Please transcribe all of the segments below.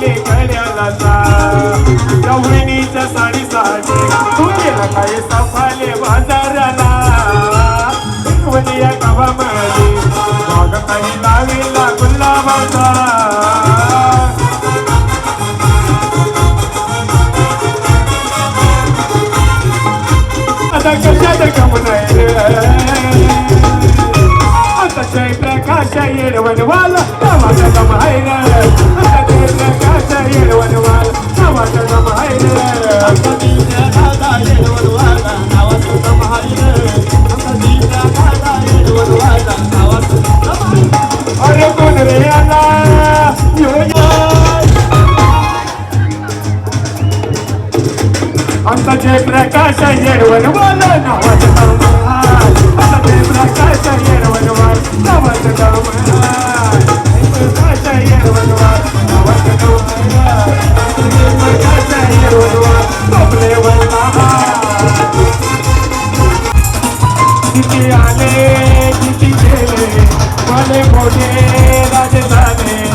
आले कड्याला गवळणीच्या साडीसाठी तू गेला काय सफाले बाजाराला वनिया गावामध्ये मग काही गुलाबाचा आता कशात कम नाही आता जय प्रकाश येडवनवाला माझ्या गम आहे नावाचा जय प्रकाश येडवनवाला नावाचा किती आले किती गेले. मला मोठे राजे झाले.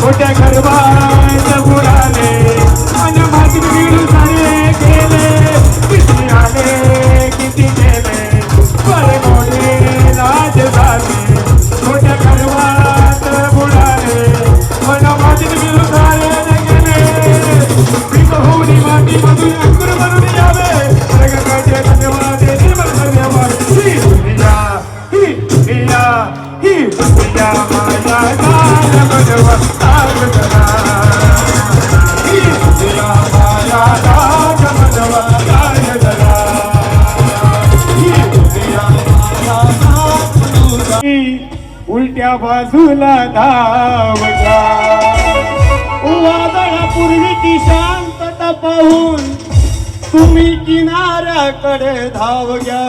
मोठ्या गरबात बुडाले. आणि गेले. किती आले किती गेले. मोठे राजे झाले. दुनिया ही दुनिया माया जाल बनवा ताज ही दुनिया माया जाल ही दुनिया माया जाल उलट्या बाजूला धावला. वादळापूर्वीची शांतता पाहून तुम्ही किनाऱ्याकडे धाव घ्या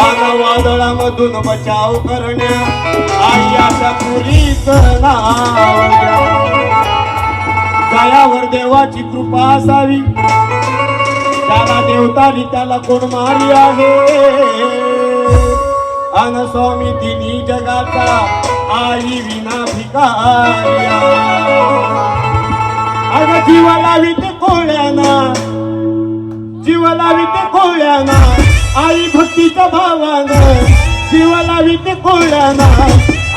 आला वादळामधून बचाव करण्या. आई अशा पुरी नाव देवाची कृपा असावी. त्याला देवतानी त्याला कोण मारी आहे? अन स्वामी तिन्ही जगाचा आई विना भिकारी अग जीवाला लावी कोळ्या जीवा लावी ते कोळ्याना आई भक्तीच्या भावानं. जीवा लावी ते कोळ्याना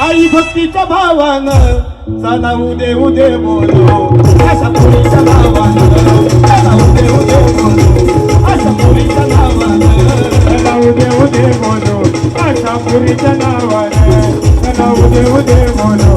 आई भक्तीच्या भावानं. चला उदे उदे बोलो. अशा पुरीच्या भावानं. चला उदे उदे बोलो. अशा पुरीच्या नावानं चला उदे उदे बोलो. अशा पुरीच्या नावानं. चला उदे उदे बोलो.